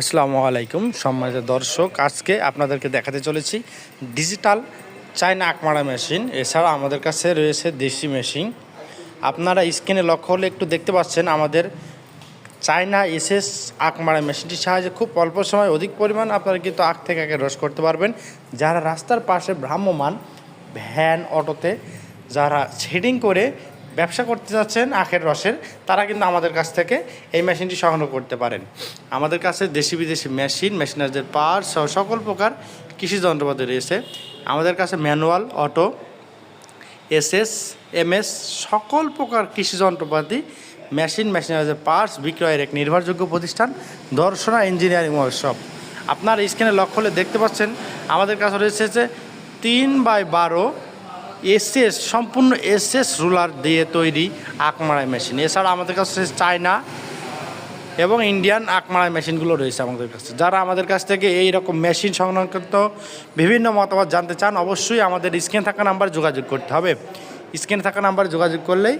আসসালামু আলাইকুম সম্মানিত দর্শক, আজকে আপনাদেরকে দেখাতে চলেছি ডিজিটাল চায়না আকমারা মেশিন। এছাড়া আমাদের কাছে রয়েছে দেশি মেশিন। আপনারা স্ক্রিনে লক্ষ্য হলে একটু দেখতে পাচ্ছেন আমাদের চায়না এসএস আখমারা মেশিনটির সাহায্যে খুব অল্প সময় অধিক পরিমাণ আপনারা কিন্তু আখ থেকে আগে রস করতে পারবেন। যারা রাস্তার পাশে ভ্রাম্যমান ভ্যান, অটোতে যারা শেডিং করে ব্যবসা করতে যাচ্ছেন আখের রসের, তারা কিন্তু আমাদের কাছ থেকে এই মেশিনটি সংগ্রহ করতে পারেন। আমাদের কাছে দেশি বিদেশি মেশিন, মেশিনারদের সহ সকল প্রকার কৃষি যন্ত্রপাতি রয়েছে। আমাদের কাছে ম্যানুয়াল, অটো, এসএস, এমএস, সকল প্রকার কৃষি যন্ত্রপাতি, মেশিন মেশিনারিজের পার্টস বিক্রয়ের এক নির্ভরযোগ্য প্রতিষ্ঠান, দর্শনা ইঞ্জিনিয়ারিং ওয়ার্কশপ। আপনার স্ক্রিনে লক্ষ্য হলে দেখতে পাচ্ছেন, আমাদের কাছে রয়েছে যে তিন বাই বারো এসএস, সম্পূর্ণ এসএস রুলার দিয়ে তৈরি আকমারাই মেশিন। এছাড়া আমাদের কাছে চায়না এবং ইন্ডিয়ান আকমারাই মেশিনগুলো রয়েছে আমাদের কাছে। যারা আমাদের কাছ থেকে এই রকম মেশিন সংক্রান্ত বিভিন্ন মতামত জানতে চান, অবশ্যই আমাদের স্ক্রিন থাকা নাম্বার যোগাযোগ করতে হবে। স্ক্রিনে থাকা নাম্বার যোগাযোগ করলেই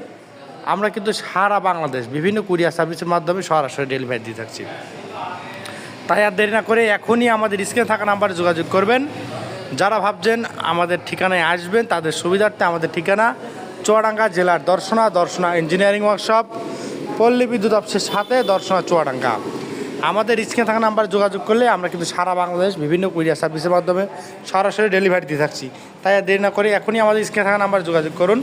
আমরা কিন্তু সারা বাংলাদেশ, বিভিন্ন কুরিয়ার সার্ভিসের মাধ্যমে সরাসরি ডেলিভারি দিয়ে থাকছি। তাই আর দেরি না করে এখনই আমাদের স্ক্রিনে থাকা নাম্বারে যোগাযোগ করবেন। যারা ভাবছেন আমাদের ঠিকানায় আসবেন, তাদের সুবিধার্থে আমাদের ঠিকানা চুয়াডাঙ্গা জেলার দর্শনা দর্শনা ইঞ্জিনিয়ারিং ওয়ার্কশপ পল্লী বিদ্যুৎ অফিসের সাথে দর্শনা চুয়াডাঙ্গা। আমাদের স্ক্রিনে থাকা নাম্বার যোগাযোগ করলে আমরা কিন্তু সারা বাংলাদেশ বিভিন্ন কুরিয়ার সার্ভিসের মাধ্যমে সরাসরি ডেলিভারি দিয়ে থাকছি। তাই দেরি না করে এখনই আমাদের স্ক্রিনে থাকা নাম্বার যোগাযোগ করুন।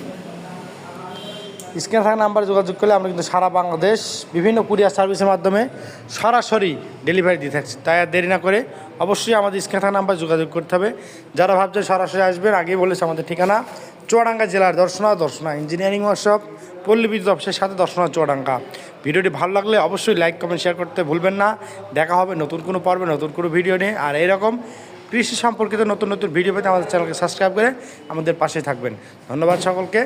স্ক্রিনে থাকা নাম্বারে যোগাযোগ করলে আমরা কিন্তু সারা বাংলাদেশ, বিভিন্ন কুরিয়ার সার্ভিসের মাধ্যমে সরাসরি ডেলিভারি দিয়ে থাকছি। তাই আর দেরি না করে অবশ্যই আমাদের স্ক্রিনে থাকা নাম্বারে যোগাযোগ করতে হবে। যারা ভাবছেন সরাসরি আসবেন, আগেই বলেছে আমাদের ঠিকানা। চুয়াডাঙ্গা জেলার দর্শনা দর্শনা ইঞ্জিনিয়ারিং ওয়ার্কশপ পল্লী বিদ্যুৎ অফিসের সাথে দর্শনা চুয়াডাঙ্গা। ভিডিওটি ভালো লাগলে অবশ্যই লাইক কমেন্ট শেয়ার করতে ভুলবেন না। দেখা হবে নতুন কোনো পর্বে, নতুন কোনো ভিডিও নিয়ে। আর এইরকম কৃষি সম্পর্কিত নতুন নতুন ভিডিও পেতে আমাদের চ্যানেলকে সাবস্ক্রাইব করে আমাদের পাশে থাকবেন। ধন্যবাদ সকলকে।